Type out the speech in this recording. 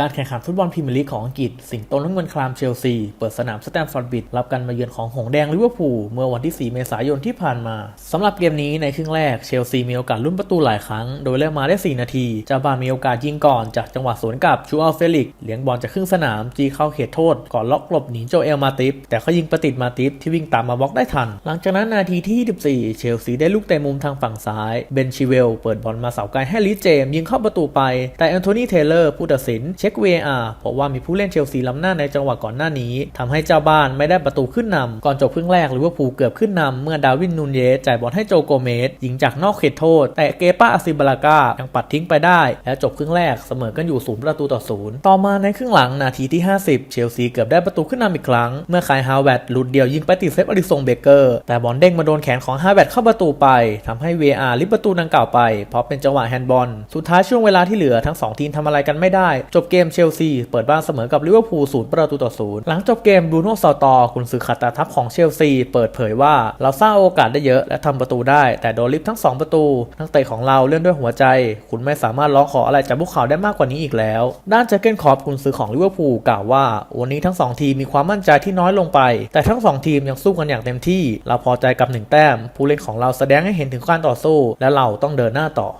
การแข่งขันฟุตบอลพรีเมียร์ลีกของอังกฤษ สิงโตน้ำเงินคลามเชลซี เปิดสนามสแตมฟอร์ดบิดรับการมาเยือนของหงส์แดงลิเวอร์พูลเมื่อวันที่ 4 เมษายนที่ผ่านมา สำหรับเกมนี้ในครึ่งแรกเชลซีมีโอกาสลุ้นประตูหลายครั้ง โดยเริ่มมาได้ 4 นาทีเจ้าบ้านมีโอกาสยิงก่อนจากจังหวะสวนกลับชูอัลเฟลิกเลี้ยงบอลจากครึ่งสนามจีเข้าเขตโทษ ก่อนล็อกหลบหนีโจเอลมาติฟแต่เขายิงประติดมาติฟที่วิ่งตามมาบล็อกได้ทัน หลังจากนั้นนาทีที่ 24 เชลซีได้ลูกเตะมุมทางฝั่งซ้ายเบนชิเวลเปิดบอลมาเสาไกลให้ลิเจมยิงเข้าประตูไป แต่แอนโทนีเทเลอร์ผู้ตัดสินเช็ค VAR เพราะว่ามีผู้เล่นเชลซีล้ำหน้าในจังหวะก่อนหน้านี้ทำให้เจ้าบ้านไม่ได้ประตูขึ้นนำก่อนจบครึ่งแรกลิเวอร์พูลเกือบขึ้นนำเมื่อดาวินนูนเยสจ่ายบอลให้โจโกเมสยิงจากนอกเขตโทษ แต่เกปาอาซิบาลากายังปัดทิ้งไปได้ แล้วจบครึ่งแรกเสมอกันอยู่ศูนย์ประตูต่อศูนย์ต่อมาในครึ่งหลังนาทีที่ 50 เชลซีเกือบได้ประตูขึ้นนำอีกครั้งเมื่อคายฮาวเวร์ดหลุดเดียวยิงไปติดเซฟอลิซงเบเกอร์แต่บอลเด้งมาโดนแขนของฮาวเวร์ดเข้าประตูไปทำให้ VAR ลิบประตูดังกล่าวไปเพราะเป็นจังหวะแฮนด์บอลสุดท้ายช่วงเวลาที่เหลือทั้งสองทีมทำอะไรกันไม่ได้ จบเกมเชลซีเปิดบ้านเสมอกับลิเวอร์พูลศูนย์ประตูต่อศูนย์หลังจบเกมบูโน่ซาตอร์กุนซือขัดตาทัพของเชลซีเปิดเผยว่าเราสร้างโอกาสได้เยอะและทำประตูได้ แต่โดนลิฟทั้งสองประตู นักเตะของเราเล่นด้วยหัวใจ คุณไม่สามารถร้องขออะไรจากพวกเขาได้มากกว่านี้อีกแล้ว ด้านเจเกนคอปกุนซือของลิเวอร์พูลกล่าวว่า วันนี้ทั้งสองทีมมีความมั่นใจที่น้อยลงไป แต่ทั้งสองทีมยังสู้กันอย่างเต็มที่ เราพอใจกับหนึ่งแต้ม ผู้เล่นของเราแสดงให้เห็นถึงการต่อสู้ และเราต้องเดินหน้าต่อ